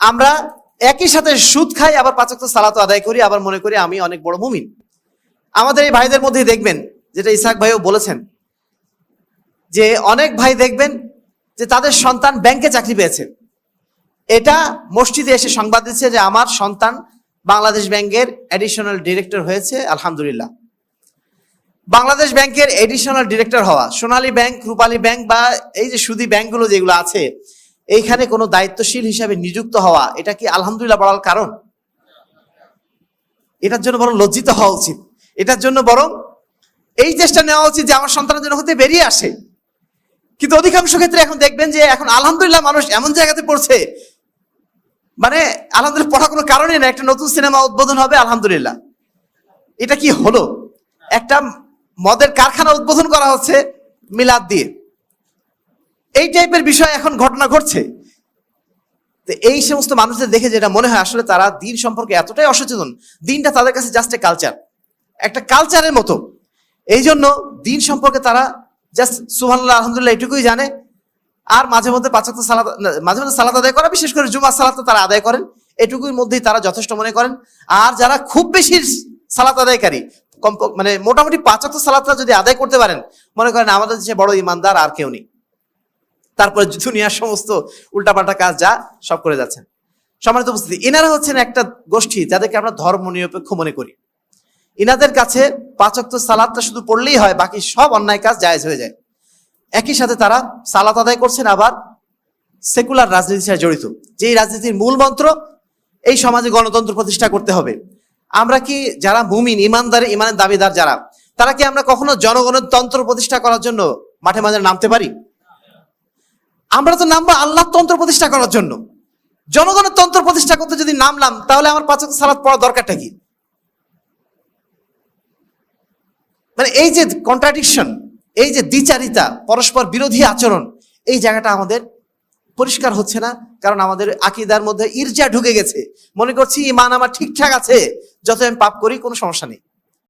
আমরা একই সাথে সুদ খাই, আবার পাঁচক্ত সালাত আদায় করি, আবার মনে করি আমি অনেক বড় মুমিন। আমাদের এই ভাইদের মধ্যেই দেখবেন, যেটা ইসাক ভাইও বলেছেন, যে অনেক ভাই দেখবেন যে তাদের সন্তান ব্যাংকে চাকরি পেয়েছে। এটা মসজিদে এসে সংবাদ দিচ্ছে যে আমার সন্তান বাংলাদেশ ব্যাংকের অ্যাডিশনাল ডিরেক্টর হয়েছে, আলহামদুলিল্লাহ। বাংলাদেশ ব্যাংকের এডিশনাল ডিরেক্টর হওয়া, সোনালী ব্যাংক, রূপালী ব্যাংক বা এই যে সুদী ব্যাংকগুলো যেগুলো আছে এইখানে কোনো দায়িত্বশীল হিসাবে নিযুক্ত হওয়া, এটা কি আলহামদুলিল্লাহ বলার কারণ? এটার জন্য বরং লজ্জিত হওয়া উচিত। এটার জন্য বরং এই চেষ্টা নেওয়া উচিত যে আমার সন্তানের জন্য হতে বেরিয়ে আসে। কিন্তু অধিকাংশ ক্ষেত্রে এখন দেখবেন যে এখন আলহামদুলিল্লাহ মানুষ এমন জায়গাতে পড়ছে মানে আলহামদুলিল্লাহ পড়া কোনো কারণে না একটা নতুন সিনেমা উদ্বোধন হবে, আলহামদুলিল্লাহ। এটা কি হলো? একটা মদের কারখানা উদ্বোধন করা হচ্ছে মিলাদ দিয়ে। এই টাইপের বিষয় এখন ঘটনা ঘটছে। তো এই সমস্ত মানুষদের দেখে যেটা মনে হয়, আসলে তারা দিন সম্পর্কে এতটাই অসচেতন, দিনটা তাদের কাছে জাস্ট এ কালচার একটা কালচারের মতো। এই জন্য দিন সম্পর্কে তারা জাস্ট সুহানুল্লাহ আলহামদুলিল্লাহ এটুকুই জানে। আর মাঝে মধ্যে পাঁচক সালাদ মাঝে মধ্যে সালাদ আদায় করা, বিশেষ করে জুমার সালাদ তারা আদায় করেন। এটুকুর মধ্যেই তারা যথেষ্ট মনে করেন। আর যারা খুব বেশি সালাত আদায়কারী কম মানে মোটামুটি পাঁচাত্তর সালাদটা যদি আদায় করতে পারেন, মনে করেন আমাদের দেশে বড় ইমানদার আর কেউ নেই। তারপরে দুনিয়ার সমস্ত উল্টাপাল্টা কাজ যা সব করে যাচ্ছেন। সম্মানিত উপস্থিতি এনারা হচ্ছেন একটা গোষ্ঠী যাদেরকে আমরা ধর্ম নিরপেক্ষ মনে করি। ইনাদের কাছে পাঁচক্ত সালাদটা শুধু পড়লেই হয়, বাকি সব অন্যায় কাজ জায়েজ হয়ে যায়। একই সাথে তারা সালাত আদায় করছেন আবার সেকুলার রাজনীতির সাথে জড়িত। যেই রাজনীতির মূল মন্ত্র, এই সমাজে গণতন্ত্র প্রতিষ্ঠা করতে হবে। আমরা কি যারা মুমিন, ইমানদার, ইমানের দাবিদার যারা, তারা কি আমরা কখনো জনগণের তন্ত্র প্রতিষ্ঠা করার জন্য মাঠে মাঝে নামতে পারি? আমরা তো নামবো আল্লাহ তন্ত্র প্রতিষ্ঠা করার জন্য। জনগণের তন্ত্র প্রতিষ্ঠা করতে যদি নামলাম তাহলে আমার পাঁচ সালাত পড়ার দরকারটা কি? মানে এই যে কন্ট্রাডিকশন এই যে দ্বিচারিতা, পরস্পর বিরোধী আচরণ, এই জায়গাটা আমাদের পরিষ্কার হচ্ছে না, কারণ আমাদের আকিদার মধ্যে ইর্জা ঢুকে গেছে। মনে করছি ইমান আমার ঠিকঠাক আছে যত আমি পাপ করি, কোনো সমস্যা নেই।